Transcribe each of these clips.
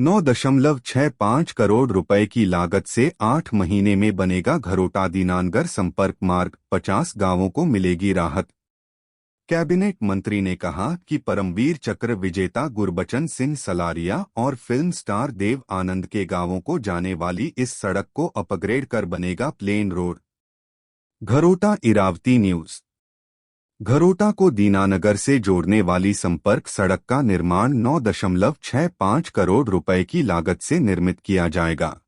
नौ दशमलव छह पाँच करोड़ रुपए की लागत से आठ महीने में बनेगा घरोटा दीनानगर संपर्क मार्ग, पचास गाँवों को मिलेगी राहत। कैबिनेट मंत्री ने कहा कि परमवीर चक्र विजेता गुरबचन सिंह सलारिया और फ़िल्म स्टार देव आनंद के गाँवों को जाने वाली इस सड़क को अपग्रेड कर बनेगा plain road. Gharota Iravati news. Gharota को दीनानगर से जोड़ने वाली संपर्क सड़क का निर्माण नौ दशमलव छह पाँच करोड़ रुपए की लागत से निर्मित किया जाएगा,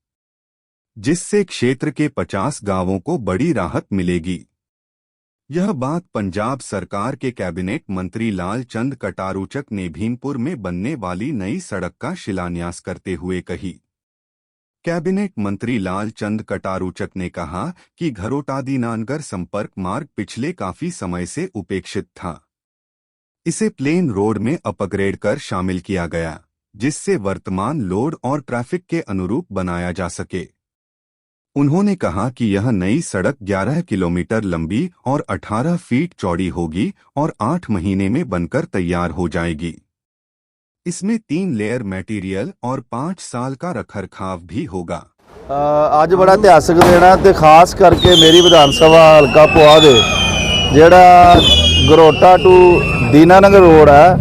जिससे क्षेत्र के 50 गाँवों को बड़ी राहत मिलेगी। यह बात पंजाब सरकार के कैबिनेट मंत्री लाल चंद कटारूचक ने भीमपुर में बनने वाली नई सड़क का शिलान्यास करते हुए कही। कैबिनेट मंत्री लाल चंद कटारूचक ने कहा कि घरोटादी नानगर संपर्क मार्ग पिछले काफ़ी समय से उपेक्षित था। इसे प्लेन रोड में अपग्रेड कर शामिल किया गया, जिससे वर्तमान लोड और ट्रैफ़िक के अनुरूप बनाया जा सके। उन्होंने कहा कि यह नई सड़क 11 किलोमीटर लंबी और 18 फीट चौड़ी होगी और 8 महीने में बनकर तैयार हो जाएगी। इसमें तीन लेयर मटेरियल और पाँच साल का रखरखाव भी होगा ਅ, ਅੱਜ ਬੜਾ ਇਤਿਹਾਸਕ ਦਿਨ ਹੈ ਤੇ ਖਾਸ ਕਰਕੇ ਮੇਰੀ ਵਿਧਾਨ ਸਭਾ ਹਲਕਾ ਪੁਆ ਦੇ ਜਿਹੜਾ ਗਰੋਟਾ ਟੂ ਦੀਨਾਨਗਰ ਰੋਡ ਹੈ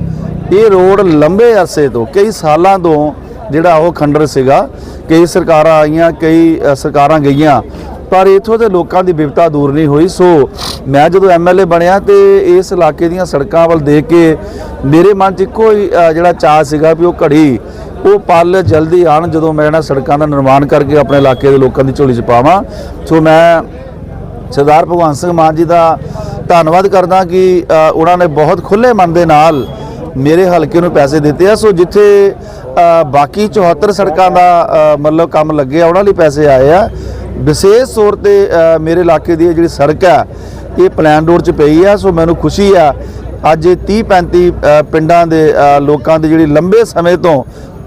ਇਹ ਰੋਡ ਲੰਬੇ ਅਰਸੇ ਤੋਂ ਕਈ ਸਾਲਾਂ ਤੋਂ ਜਿਹੜਾ ਉਹ ਖੰਡਰ ਸੀਗਾ ਕਈ ਸਰਕਾਰਾਂ ਆਈਆਂ ਕਈ ਅ, ਸਰਕਾਰਾਂ ਗਈਆਂ ਪਰ ਇਥੋਂ ਦੇ ਲੋਕਾਂ ਦੀ ਵਿਵਤਾ ਦੂਰ ਨਹੀਂ ਹੋਈ। ਸੋ ਮੈਂ ਜਦੋਂ ਐਮਐਲਏ ਬਣਿਆ ਤੇ ਇਸ ਇਲਾਕੇ ਦੀਆਂ ਸੜਕਾਂ ਵੱਲ ਦੇਖ ਕੇ ਮੇਰੇ ਮਨ 'ਚ ਇੱਕੋ ਹੀ ਜਿਹੜਾ ਚਾਹ ਸੀਗਾ ਵੀ ਉਹ ਘੜੀ, ਉਹ ਪਲ ਜਲਦੀ ਆਣ ਜਦੋਂ ਮੈਂ ਇਹਨਾਂ ਸੜਕਾਂ ਦਾ ਨਿਰਮਾਣ ਕਰਕੇ ਆਪਣੇ ਇਲਾਕੇ ਦੇ ਲੋਕਾਂ ਦੀ ਝੋਲੀ 'ਚ ਪਾਵਾਂ। ਸੋ ਮੈਂ ਸਰਦਾਰ ਭਗਵੰਤ ਸਿੰਘ ਮਾਨ ਜੀ ਦਾ ਧੰਨਵਾਦ ਕਰਦਾ ਕਿ ਉਹਨਾਂ ਨੇ ਬਹੁਤ ਖੁੱਲੇ ਮਨ ਦੇ ਨਾਲ ਮੇਰੇ ਹਲਕੇ ਨੂੰ ਪੈਸੇ ਦਿੱਤੇ ਆ। ਸੋ ਜਿੱਥੇ ਬਾਕੀ 74 ਸੜਕਾਂ ਦਾ ਮਤਲਬ ਕੰਮ ਲੱਗੇ ਆ ਉਹਨਾਂ ਲਈ ਪੈਸੇ ਆਏ ਆ। ਵਿਸ਼ੇਸ਼ ਤੌਰ ਤੇ ਮੇਰੇ ਇਲਾਕੇ ਦੀ ਜਿਹੜੀ ਸੜਕ ਆ ਇਹ ਪਲਾਨ ਰੋਡ 'ਚ ਪਈ ਆ ਸੋ ਮੈਨੂੰ ਖੁਸ਼ੀ ਆ। ਅੱਜ ਇਹ 30 35 ਅ, ਪਿੰਡਾਂ ਦੇ ਲੋਕਾਂ ਦੀ ਜਿਹੜੀ ਲੰਬੇ ਸਮੇਂ ਤੋਂ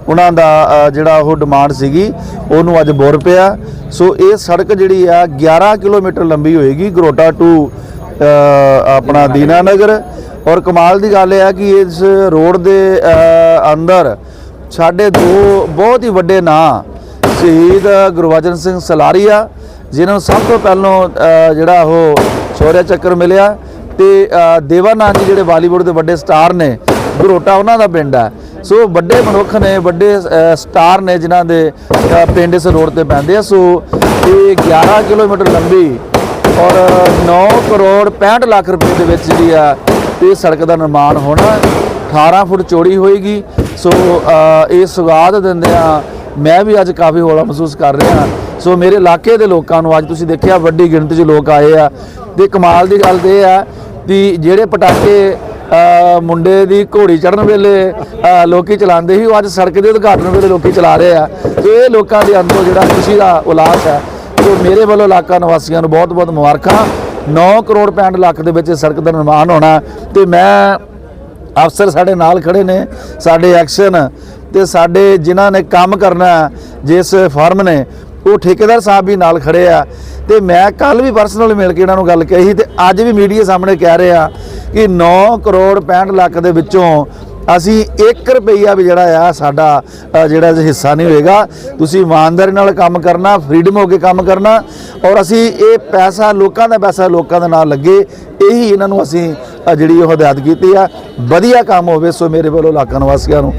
ਉਹਨਾਂ ਦਾ ਜਿਹੜਾ ਉਹ ਡਿਮਾਂਡ ਸੀਗੀ ਉਹਨੂੰ ਅੱਜ ਬੁਰ ਪਿਆ। ਸੋ ਇਹ ਸੜਕ ਜਿਹੜੀ ਆ 11 ਕਿਲੋਮੀਟਰ ਲੰਬੀ ਹੋਏਗੀ ਗਰੋਟਾ ਟੂ ਆਪਣਾ ਦੀਨਾਨਗਰ। ਔਰ ਕਮਾਲ ਦੀ ਗੱਲ ਇਹ ਆ ਕਿ ਇਸ ਰੋਡ ਦੇ ਅੰਦਰ ਸਾਡੇ ਦੋ ਬਹੁਤ ਹੀ ਵੱਡੇ ਨਾਂ ਸ਼ਹੀਦ ਗੁਰਬਚਨ ਸਿੰਘ ਸਲਾਰੀਆ ਜਿਨ੍ਹਾਂ ਨੂੰ ਸਭ ਤੋਂ ਪਹਿਲਾਂ ਜਿਹੜਾ ਉਹ ਸ਼ੌਰਯ ਚੱਕਰ ਮਿਲਿਆ ਤੇ ਅ, ਦੇਵਾਨੰਦ ਜੀ ਜਿਹੜੇ ਬਾਲੀਵੁੱਡ ਦੇ ਵੱਡੇ ਸਟਾਰ ਨੇ ਗਰੋਟਾ ਉਹਨਾਂ ਦਾ ਪਿੰਡ ਹੈ। ਸੋ ਵੱਡੇ ਮਨੁੱਖ ਨੇ ਵੱਡੇ ਸਟਾਰ ਨੇ ਜਿਨ੍ਹਾਂ ਦੇ ਪਿੰਡ ਇਸ ਰੋਡ ਤੇ ਪੈਂਦੇ ਆ। ਸੋ ਇਹ 11 ਕਿਲੋਮੀਟਰ ਲੰਬੀ ਔਰ 9 ਕਰੋੜ 65 ਲੱਖ ਰੁਪਏ ਦੇ ਵਿੱਚ ਜਿਹੜੀ ਆ ਇਹ ਸੜਕ ਦਾ ਨਿਰਮਾਣ ਹੋਣਾ 18 ਫੁੱਟ ਚੌੜੀ ਹੋਏਗੀ। ਸੋ ਇਹ ਸੁਗਾਤ ਦਿੰਦੇ ਆ ਮੈਂ ਵੀ ਅੱਜ ਕਾਫੀ ਹੌਲਾ ਮਹਿਸੂਸ ਕਰ ਰਿਹਾ ਸੋ ਮੇਰੇ ਇਲਾਕੇ ਦੇ ਲੋਕਾਂ ਨੂੰ ਅੱਜ ਤੁਸੀਂ ਦੇਖਿਆ ਵੱਡੀ ਗਿਣਤੀ 'ਚ ਲੋਕ ਆਏ ਆ। ਤੇ ਕਮਾਲ ਦੀ ਗੱਲ ਤੇ ਇਹ ਆ ਵੀ ਜਿਹੜੇ ਪਟਾਕੇ ਮੁੰਡੇ ਦੀ ਘੋੜੀ ਚੜਨ ਵੇਲੇ ਅ, ਲੋਕੀ ਚਲਾਉਂਦੇ ਸੀ ਉਹ ਅੱਜ ਸੜਕ ਦੇ ਉਦਘਾਟਨ ਵੇਲੇ ਲੋਕੀ ਚਲਾ ਰਹੇ ਆ। ਤੇ ਇਹ ਲੋਕਾਂ ਦੇ ਅੰਦਰੋਂ ਜਿਹੜਾ ਖੁਸ਼ੀ ਦਾ ਉਲਾਸ ਹੈ ਸੋ ਮੇਰੇ ਵੱਲੋਂ ਇਲਾਕਾ ਨਿਵਾਸੀਆਂ ਨੂੰ ਬਹੁਤ-ਬਹੁਤ ਮੁਬਾਰਕਾਂ। 9 ਕਰੋੜ 65 ਲੱਖ ਦੇ ਵਿੱਚ ਇਹ ਸੜਕ ਦਾ ਨਿਰਮਾਣ ਹੋਣਾ ਤੇ ਮੈਂ ਅਫਸਰ ਸਾਡੇ ਨਾਲ ਖੜੇ ਨੇ। ਸਾਡੇ ਐਕਸ਼ਨ ਤੇ ਸਾਡੇ ਜਿਨ੍ਹਾਂ ਨੇ ਕੰਮ ਕਰਨਾ ਜਿਸ ਫਰਮ ਨੇ, ਉਹ ਠੇਕੇਦਾਰ ਸਾਹਿਬ ਵੀ ਨਾਲ ਖੜੇ ਆ। ਤੇ ਮੈਂ ਕੱਲ ਵੀ ਪਰਸਨਲ ਮਿਲ ਕੇ ਇਹਨਾਂ ਨੂੰ ਗੱਲ ਕਹੀ ਤੇ ਅੱਜ ਵੀ ਮੀਡੀਆ ਸਾਹਮਣੇ ਕਹਿ ਰਹੇ ਆ ਕਿ 9 ਕਰੋੜ 65 ਲੱਖ ਦੇ ਵਿੱਚੋਂ ਅਸੀਂ 1 ਰੁਪਈਆ ਵੀ ਜਿਹੜਾ ਆ, ਸਾਡਾ ਜਿਹੜਾ ਹਿੱਸਾ ਨਹੀਂ ਹੋਏਗਾ। ਤੁਸੀਂ ਇਮਾਨਦਾਰੀ ਨਾਲ ਕੰਮ ਕਰਨਾ ਫਰੀडम ਹੋ ਕੇ ਕੰਮ ਕਰਨਾ ਔਰ ਅਸੀਂ ਇਹ ਪੈਸਾ ਲੋਕਾਂ ਦਾ ਪੈਸਾ ਲੋਕਾਂ ਦੇ ਨਾਲ ਲੱਗੇ, ਇਹੀ ਇਹਨਾਂ ਨੂੰ ਅਸੀਂ ਜਿਹੜੀ ਉਹ ਹਦਾਇਤ ਕੀਤੀ ਆ। ਵਧੀਆ ਕੰਮ ਹੋਵੇ ਸੋ ਮੇਰੇ ਵੱਲੋਂ ਇਲਾਕਾ ਨਿਵਾਸੀਆਂ ਨੂੰ